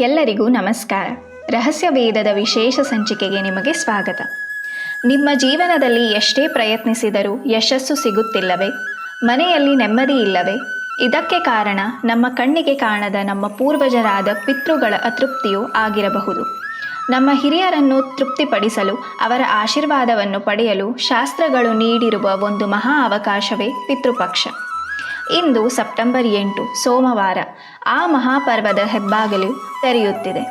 ಎಲ್ಲರಿಗೂ ನಮಸ್ಕಾರ. ರಹಸ್ಯ ವೇದದ ವಿಶೇಷ ಸಂಚಿಕೆಗೆ ನಿಮಗೆ ಸ್ವಾಗತ. ನಿಮ್ಮ ಜೀವನದಲ್ಲಿ ಎಷ್ಟೇ ಪ್ರಯತ್ನಿಸಿದರೂ ಯಶಸ್ಸು ಸಿಗುತ್ತಿಲ್ಲವೇ? ಮನೆಯಲ್ಲಿ ನೆಮ್ಮದಿ ಇಲ್ಲವೇ? ಇದಕ್ಕೆ ಕಾರಣ ನಮ್ಮ ಕಣ್ಣಿಗೆ ಕಾಣದ ನಮ್ಮ ಪೂರ್ವಜರಾದ ಪಿತೃಗಳ ಅತೃಪ್ತಿಯೂ ಆಗಿರಬಹುದು. ನಮ್ಮ ಹಿರಿಯರನ್ನು ತೃಪ್ತಿಪಡಿಸಲು, ಅವರ ಆಶೀರ್ವಾದವನ್ನು ಪಡೆಯಲು ಶಾಸ್ತ್ರಗಳು ನೀಡಿರುವ ಒಂದು ಮಹಾ ಅವಕಾಶವೇ ಪಿತೃಪಕ್ಷ. ಇಂದು ಸೆಪ್ಟೆಂಬರ್ ಎಂಟು, ಸೋಮವಾರ ಆ ಮಹಾಪರ್ವದ ಹೆಬ್ಬಾಗಿಲು ತೆರೆಯುತ್ತಿದೆ.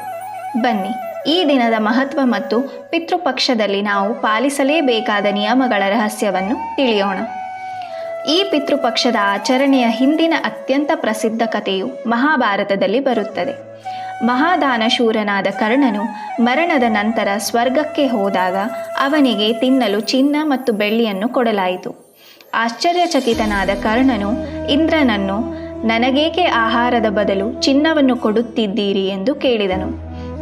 ಬನ್ನಿ, ಈ ದಿನದ ಮಹತ್ವ ಮತ್ತು ಪಿತೃಪಕ್ಷದಲ್ಲಿ ನಾವು ಪಾಲಿಸಲೇಬೇಕಾದ ನಿಯಮಗಳ ರಹಸ್ಯವನ್ನು ತಿಳಿಯೋಣ. ಈ ಪಿತೃಪಕ್ಷದ ಆಚರಣೆಯ ಹಿಂದಿನ ಅತ್ಯಂತ ಪ್ರಸಿದ್ಧ ಕಥೆಯು ಮಹಾಭಾರತದಲ್ಲಿ ಬರುತ್ತದೆ. ಮಹಾದಾನಶೂರನಾದ ಕರ್ಣನು ಮರಣದ ನಂತರ ಸ್ವರ್ಗಕ್ಕೆ ಹೋದಾಗ ಅವನಿಗೆ ತಿನ್ನಲು ಚಿನ್ನ ಮತ್ತು ಬೆಳ್ಳಿಯನ್ನು ಕೊಡಲಾಯಿತು. ಆಶ್ಚರ್ಯಚಕಿತನಾದ ಕರ್ಣನು, ಇಂದ್ರನನ್ನು, ನನಗೇಕೆ ಆಹಾರದ ಬದಲು ಚಿನ್ನವನ್ನು ಕೊಡುತ್ತಿದ್ದೀರಿ ಎಂದು ಕೇಳಿದನು.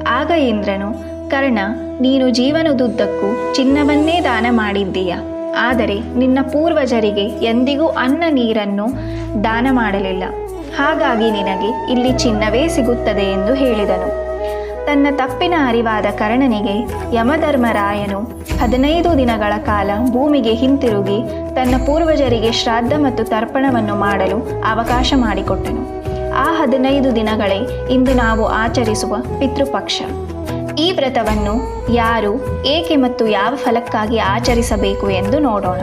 ಆಗ ಇಂದ್ರನು, ಕರ್ಣ, ನೀನು ಜೀವನದುದ್ದಕ್ಕೂ ಚಿನ್ನವನ್ನೇ ದಾನ ಮಾಡಿದ್ದೀಯ. ಆದರೆ ನಿನ್ನ ಪೂರ್ವಜರಿಗೆ ಎಂದಿಗೂ ಅನ್ನ ನೀರನ್ನು ದಾನ ಮಾಡಲಿಲ್ಲ. ಹಾಗಾಗಿ ನಿನಗೆ ಇಲ್ಲಿ ಚಿನ್ನವೇ ಸಿಗುತ್ತದೆ ಎಂದು ಹೇಳಿದನು. ತನ್ನ ತಪ್ಪಿನ ಅರಿವಾದ ಕರ್ಣನಿಗೆ ಯಮಧರ್ಮರಾಯನು ಹದಿನೈದು ದಿನಗಳ ಕಾಲ ಭೂಮಿಗೆ ಹಿಂತಿರುಗಿ ತನ್ನ ಪೂರ್ವಜರಿಗೆ ಶ್ರಾದ್ದ ಮತ್ತು ತರ್ಪಣವನ್ನು ಮಾಡಲು ಅವಕಾಶ ಮಾಡಿಕೊಟ್ಟನು. ಆ ಹದಿನೈದು ದಿನಗಳೇ ಇಂದು ನಾವು ಆಚರಿಸುವ ಪಿತೃಪಕ್ಷ. ಈ ವ್ರತವನ್ನು ಯಾರು, ಏಕೆ ಮತ್ತು ಯಾವ ಫಲಕ್ಕಾಗಿ ಆಚರಿಸಬೇಕು ಎಂದು ನೋಡೋಣ.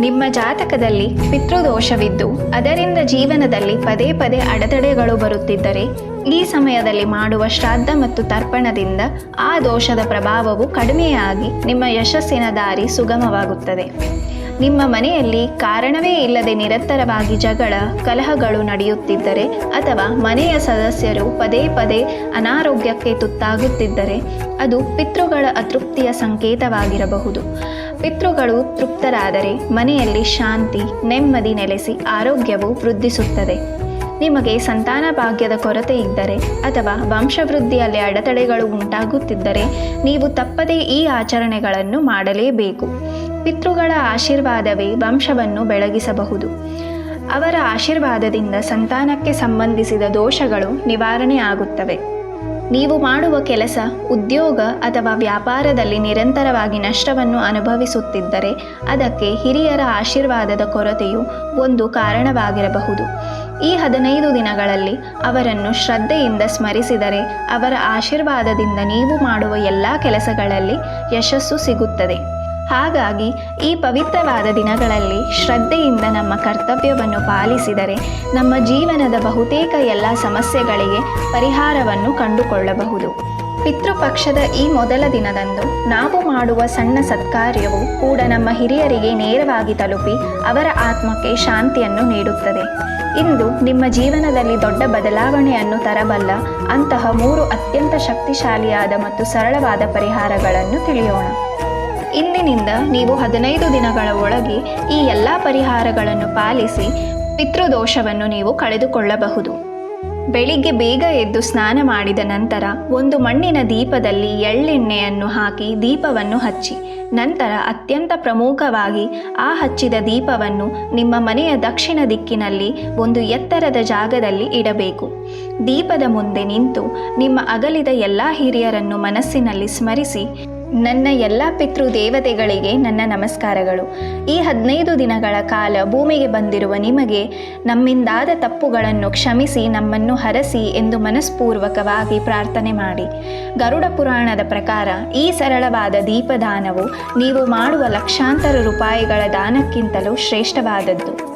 ನಿಮ್ಮ ಜಾತಕದಲ್ಲಿ ಪಿತೃದೋಷವಿದ್ದು, ಅದರಿಂದ ಜೀವನದಲ್ಲಿ ಪದೇ ಪದೇ ಅಡೆತಡೆಗಳು ಬರುತ್ತಿದ್ದರೆ, ಈ ಸಮಯದಲ್ಲಿ ಮಾಡುವ ಶ್ರಾದ್ದ ಮತ್ತು ತರ್ಪಣದಿಂದ ಆ ದೋಷದ ಪ್ರಭಾವವು ಕಡಿಮೆಯಾಗಿ ನಿಮ್ಮ ಯಶಸ್ಸಿನ ದಾರಿ ಸುಗಮವಾಗುತ್ತದೆ. ನಿಮ್ಮ ಮನೆಯಲ್ಲಿ ಕಾರಣವೇ ಇಲ್ಲದೆ ನಿರಂತರವಾಗಿ ಜಗಳ, ಕಲಹಗಳು ನಡೆಯುತ್ತಿದ್ದರೆ ಅಥವಾ ಮನೆಯ ಸದಸ್ಯರು ಪದೇ ಪದೇ ಅನಾರೋಗ್ಯಕ್ಕೆ ತುತ್ತಾಗುತ್ತಿದ್ದರೆ, ಅದು ಪಿತೃಗಳ ಅತೃಪ್ತಿಯ ಸಂಕೇತವಾಗಿರಬಹುದು. ಪಿತೃಗಳು ತೃಪ್ತರಾದರೆ ಮನೆಯಲ್ಲಿ ಶಾಂತಿ, ನೆಮ್ಮದಿ ನೆಲೆಸಿ ಆರೋಗ್ಯವು ವೃದ್ಧಿಸುತ್ತದೆ. ನಿಮಗೆ ಸಂತಾನ ಭಾಗ್ಯದ ಕೊರತೆ ಇದ್ದರೆ ಅಥವಾ ವಂಶವೃದ್ಧಿಯಲ್ಲಿ ಅಡೆತಡೆಗಳು ಉಂಟಾಗುತ್ತಿದ್ದರೆ ನೀವು ತಪ್ಪದೇ ಈ ಆಚರಣೆಗಳನ್ನು ಮಾಡಲೇಬೇಕು. ಪಿತೃಗಳ ಆಶೀರ್ವಾದವೇ ವಂಶವನ್ನು ಬೆಳಗಿಸಬಹುದು. ಅವರ ಆಶೀರ್ವಾದದಿಂದ ಸಂತಾನಕ್ಕೆ ಸಂಬಂಧಿಸಿದ ದೋಷಗಳು ನಿವಾರಣೆ ಆಗುತ್ತವೆ. ನೀವು ಮಾಡುವ ಕೆಲಸ ಉದ್ಯೋಗ ಅಥವಾ ವ್ಯಾಪಾರದಲ್ಲಿ ನಿರಂತರವಾಗಿ ನಷ್ಟವನ್ನು ಅನುಭವಿಸುತ್ತಿದ್ದರೆ ಅದಕ್ಕೆ ಹಿರಿಯರ ಆಶೀರ್ವಾದದ ಕೊರತೆಯು ಒಂದು ಕಾರಣವಾಗಿರಬಹುದು. ಈ ಹದಿನೈದು ದಿನಗಳಲ್ಲಿ ಅವರನ್ನು ಶ್ರದ್ಧೆಯಿಂದ ಸ್ಮರಿಸಿದರೆ ಅವರ ಆಶೀರ್ವಾದದಿಂದ ನೀವು ಮಾಡುವ ಎಲ್ಲ ಕೆಲಸಗಳಲ್ಲಿ ಯಶಸ್ಸು ಸಿಗುತ್ತದೆ. ಹಾಗಾಗಿ ಈ ಪವಿತ್ರವಾದ ದಿನಗಳಲ್ಲಿ ಶ್ರದ್ಧೆಯಿಂದ ನಮ್ಮ ಕರ್ತವ್ಯವನ್ನು ಪಾಲಿಸಿದರೆ ನಮ್ಮ ಜೀವನದ ಬಹುತೇಕ ಎಲ್ಲ ಸಮಸ್ಯೆಗಳಿಗೆ ಪರಿಹಾರವನ್ನು ಕಂಡುಕೊಳ್ಳಬಹುದು. ಪಿತೃಪಕ್ಷದ ಈ ಮೊದಲ ದಿನದಂದು ನಾವು ಮಾಡುವ ಸಣ್ಣ ಸತ್ಕಾರ್ಯವು ಕೂಡ ನಮ್ಮ ಹಿರಿಯರಿಗೆ ನೇರವಾಗಿ ತಲುಪಿ ಅವರ ಆತ್ಮಕ್ಕೆ ಶಾಂತಿಯನ್ನು ನೀಡುತ್ತದೆ. ಇಂದು ನಿಮ್ಮ ಜೀವನದಲ್ಲಿ ದೊಡ್ಡ ಬದಲಾವಣೆಯನ್ನು ತರಬಲ್ಲ ಅಂತಹ ಮೂರು ಅತ್ಯಂತ ಶಕ್ತಿಶಾಲಿಯಾದ ಮತ್ತು ಸರಳವಾದ ಪರಿಹಾರಗಳನ್ನು ತಿಳಿಯೋಣ. ಇಂದಿನಿಂದ ನೀವು ಹದಿನೈದು ದಿನಗಳ ಒಳಗೆ ಈ ಎಲ್ಲ ಪರಿಹಾರಗಳನ್ನು ಪಾಲಿಸಿ ಪಿತೃದೋಷವನ್ನು ನೀವು ಕಳೆದುಕೊಳ್ಳಬಹುದು. ಬೆಳಿಗ್ಗೆ ಬೇಗ ಎದ್ದು ಸ್ನಾನ ಮಾಡಿದ ನಂತರ ಒಂದು ಮಣ್ಣಿನ ದೀಪದಲ್ಲಿ ಎಳ್ಳೆಣ್ಣೆಯನ್ನು ಹಾಕಿ ದೀಪವನ್ನು ಹಚ್ಚಿ. ನಂತರ ಅತ್ಯಂತ ಪ್ರಮುಖವಾಗಿ ಆ ಹಚ್ಚಿದ ದೀಪವನ್ನು ನಿಮ್ಮ ಮನೆಯ ದಕ್ಷಿಣ ದಿಕ್ಕಿನಲ್ಲಿ ಒಂದು ಎತ್ತರದ ಜಾಗದಲ್ಲಿ ಇಡಬೇಕು. ದೀಪದ ಮುಂದೆ ನಿಂತು ನಿಮ್ಮ ಅಗಲಿದ ಎಲ್ಲ ಹಿರಿಯರನ್ನು ಮನಸ್ಸಿನಲ್ಲಿ ಸ್ಮರಿಸಿ ನನ್ನ ಎಲ್ಲ ಪಿತೃ ದೇವತೆಗಳಿಗೆ ನನ್ನ ನಮಸ್ಕಾರಗಳು. ಈ ಹದಿನೈದು ದಿನಗಳ ಕಾಲ ಭೂಮಿಗೆ ಬಂದಿರುವ ನಿಮಗೆ ನಮ್ಮಿಂದಾದ ತಪ್ಪುಗಳನ್ನು ಕ್ಷಮಿಸಿ, ನಮ್ಮನ್ನು ಹರಸಿ ಎಂದು ಮನಸ್ಪೂರ್ವಕವಾಗಿ ಪ್ರಾರ್ಥನೆ ಮಾಡಿ. ಗರುಡ ಪುರಾಣದ ಪ್ರಕಾರ ಈ ಸರಳವಾದ ದೀಪದಾನವು ನೀವು ಮಾಡುವ ಲಕ್ಷಾಂತರ ರೂಪಾಯಿಗಳ ದಾನಕ್ಕಿಂತಲೂ ಶ್ರೇಷ್ಠವಾದದ್ದು.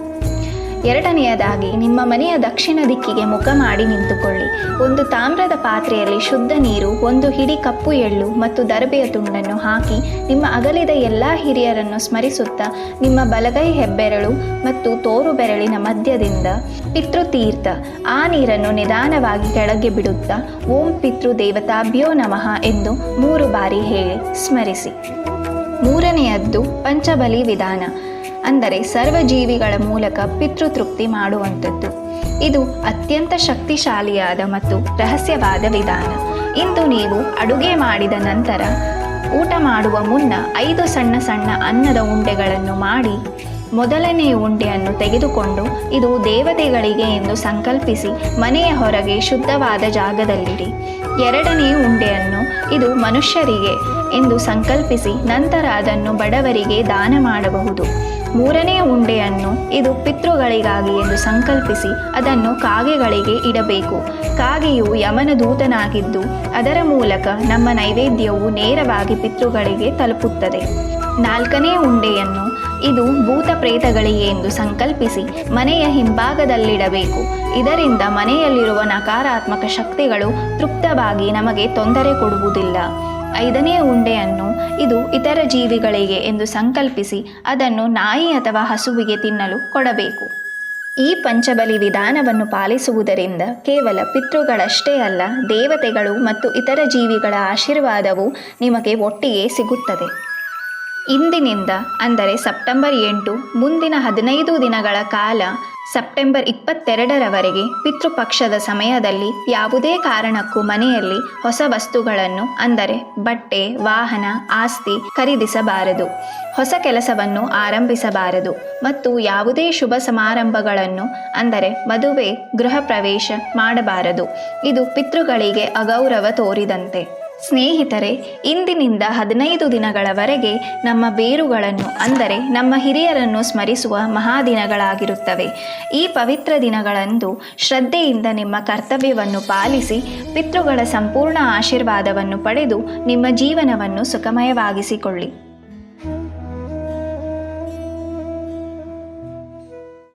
ಎರಡನೆಯದಾಗಿ, ನಿಮ್ಮ ಮನೆಯ ದಕ್ಷಿಣ ದಿಕ್ಕಿಗೆ ಮುಖ ಮಾಡಿ ನಿಂತುಕೊಳ್ಳಿ. ಒಂದು ತಾಮ್ರದ ಪಾತ್ರೆಯಲ್ಲಿ ಶುದ್ಧ ನೀರು, ಒಂದು ಹಿಡಿ ಕಪ್ಪು ಎಳ್ಳು ಮತ್ತು ದರ್ಬೆಯ ತುಂಡನ್ನು ಹಾಕಿ, ನಿಮ್ಮ ಅಗಲಿದ ಎಲ್ಲ ಹಿರಿಯರನ್ನು ಸ್ಮರಿಸುತ್ತಾ, ನಿಮ್ಮ ಬಲಗೈ ಹೆಬ್ಬೆರಳು ಮತ್ತು ತೋರು ಬೆರಳಿನ ಮಧ್ಯದಿಂದ ಪಿತೃತೀರ್ಥ, ಆ ನೀರನ್ನು ನಿಧಾನವಾಗಿ ಕೆಳಗೆ ಬಿಡುತ್ತಾ, ಓಂ ಪಿತೃ ದೇವತಾಭ್ಯೋ ನಮಃ ಎಂದು ಮೂರು ಬಾರಿ ಹೇಳಿ ಸ್ಮರಿಸಿ. ಮೂರನೆಯದ್ದು, ಪಂಚಬಲಿ ವಿಧಾನ. ಅಂದರೆ ಸರ್ವಜೀವಿಗಳ ಮೂಲಕ ಪಿತೃತೃಪ್ತಿ ಮಾಡುವಂಥದ್ದು. ಇದು ಅತ್ಯಂತ ಶಕ್ತಿಶಾಲಿಯಾದ ಮತ್ತು ರಹಸ್ಯವಾದ ವಿಧಾನ. ಇಂದು ನೀವು ಅಡುಗೆ ಮಾಡಿದ ನಂತರ ಊಟ ಮಾಡುವ ಮುನ್ನ ಐದು ಸಣ್ಣ ಸಣ್ಣ ಅನ್ನದ ಉಂಡೆಗಳನ್ನು ಮಾಡಿ, ಮೊದಲನೇ ಉಂಡೆಯನ್ನು ತೆಗೆದುಕೊಂಡು ಇದು ದೇವತೆಗಳಿಗೆ ಎಂದು ಸಂಕಲ್ಪಿಸಿ ಮನೆಯ ಹೊರಗೆ ಶುದ್ಧವಾದ ಜಾಗದಲ್ಲಿಡಿ. ಎರಡನೇ ಉಂಡೆಯನ್ನು ಇದು ಮನುಷ್ಯರಿಗೆ ಎಂದು ಸಂಕಲ್ಪಿಸಿ ನಂತರ ಅದನ್ನು ಬಡವರಿಗೆ ದಾನ ಮಾಡಬಹುದು. ಮೂರನೇ ಉಂಡೆಯನ್ನು ಇದು ಪಿತೃಗಳಿಗಾಗಿ ಎಂದು ಸಂಕಲ್ಪಿಸಿ ಅದನ್ನು ಕಾಗೆಗಳಿಗೆ ಇಡಬೇಕು. ಕಾಗೆಯು ಯಮನ ದೂತನಾಗಿದ್ದು, ಅದರ ಮೂಲಕ ನಮ್ಮ ನೈವೇದ್ಯವು ನೇರವಾಗಿ ಪಿತೃಗಳಿಗೆ ತಲುಪುತ್ತದೆ. ನಾಲ್ಕನೇ ಉಂಡೆಯನ್ನು ಇದು ಭೂತ ಪ್ರೇತಗಳಿಗೆ ಎಂದು ಸಂಕಲ್ಪಿಸಿ ಮನೆಯ ಹಿಂಭಾಗದಲ್ಲಿಡಬೇಕು. ಇದರಿಂದ ಮನೆಯಲ್ಲಿರುವ ನಕಾರಾತ್ಮಕ ಶಕ್ತಿಗಳು ತೃಪ್ತವಾಗಿ ನಮಗೆ ತೊಂದರೆ ಕೊಡುವುದಿಲ್ಲ. ಐದನೇ ಉಂಡೆಯನ್ನು ಇದು ಇತರ ಜೀವಿಗಳಿಗೆ ಎಂದು ಸಂಕಲ್ಪಿಸಿ ಅದನ್ನು ನಾಯಿ ಅಥವಾ ಹಸುವಿಗೆ ತಿನ್ನಲು ಕೊಡಬೇಕು. ಈ ಪಂಚಬಲಿ ವಿಧಾನವನ್ನು ಪಾಲಿಸುವುದರಿಂದ ಕೇವಲ ಪಿತೃಗಳಷ್ಟೇ ಅಲ್ಲ, ದೇವತೆಗಳು ಮತ್ತು ಇತರ ಜೀವಿಗಳ ಆಶೀರ್ವಾದವು ನಿಮಗೆ ಒಟ್ಟಿಗೆ ಸಿಗುತ್ತದೆ. ಇಂದಿನಿಂದ, ಅಂದರೆ ಸೆಪ್ಟೆಂಬರ್ ಎಂಟು, ಮುಂದಿನ ಹದಿನೈದು ದಿನಗಳ ಕಾಲ ಸೆಪ್ಟೆಂಬರ್ ಇಪ್ಪತ್ತೆರಡರವರೆಗೆ ಪಿತೃಪಕ್ಷದ ಸಮಯದಲ್ಲಿ ಯಾವುದೇ ಕಾರಣಕ್ಕೂ ಮನೆಯಲ್ಲಿ ಹೊಸ ವಸ್ತುಗಳನ್ನು, ಅಂದರೆ ಬಟ್ಟೆ, ವಾಹನ, ಆಸ್ತಿ ಖರೀದಿಸಬಾರದು. ಹೊಸ ಕೆಲಸವನ್ನು ಆರಂಭಿಸಬಾರದು. ಮತ್ತು ಯಾವುದೇ ಶುಭ ಸಮಾರಂಭಗಳನ್ನು, ಅಂದರೆ ಮದುವೆ, ಗೃಹ ಪ್ರವೇಶ ಮಾಡಬಾರದು. ಇದು ಪಿತೃಗಳಿಗೆ ಅಗೌರವ ತೋರಿದಂತೆ. ಸ್ನೇಹಿತರೆ, ಇಂದಿನಿಂದ ಹದಿನೈದು ದಿನಗಳವರೆಗೆ ನಮ್ಮ ಬೇರುಗಳನ್ನು, ಅಂದರೆ ನಮ್ಮ ಹಿರಿಯರನ್ನು ಸ್ಮರಿಸುವ ಮಹಾದಿನಗಳಾಗಿರುತ್ತವೆ. ಈ ಪವಿತ್ರ ದಿನಗಳಂದು ಶ್ರದ್ಧೆಯಿಂದ ನಿಮ್ಮ ಕರ್ತವ್ಯವನ್ನು ಪಾಲಿಸಿ, ಪಿತೃಗಳ ಸಂಪೂರ್ಣ ಆಶೀರ್ವಾದವನ್ನು ಪಡೆದು ನಿಮ್ಮ ಜೀವನವನ್ನು ಸುಖಮಯವಾಗಿಸಿಕೊಳ್ಳಿ.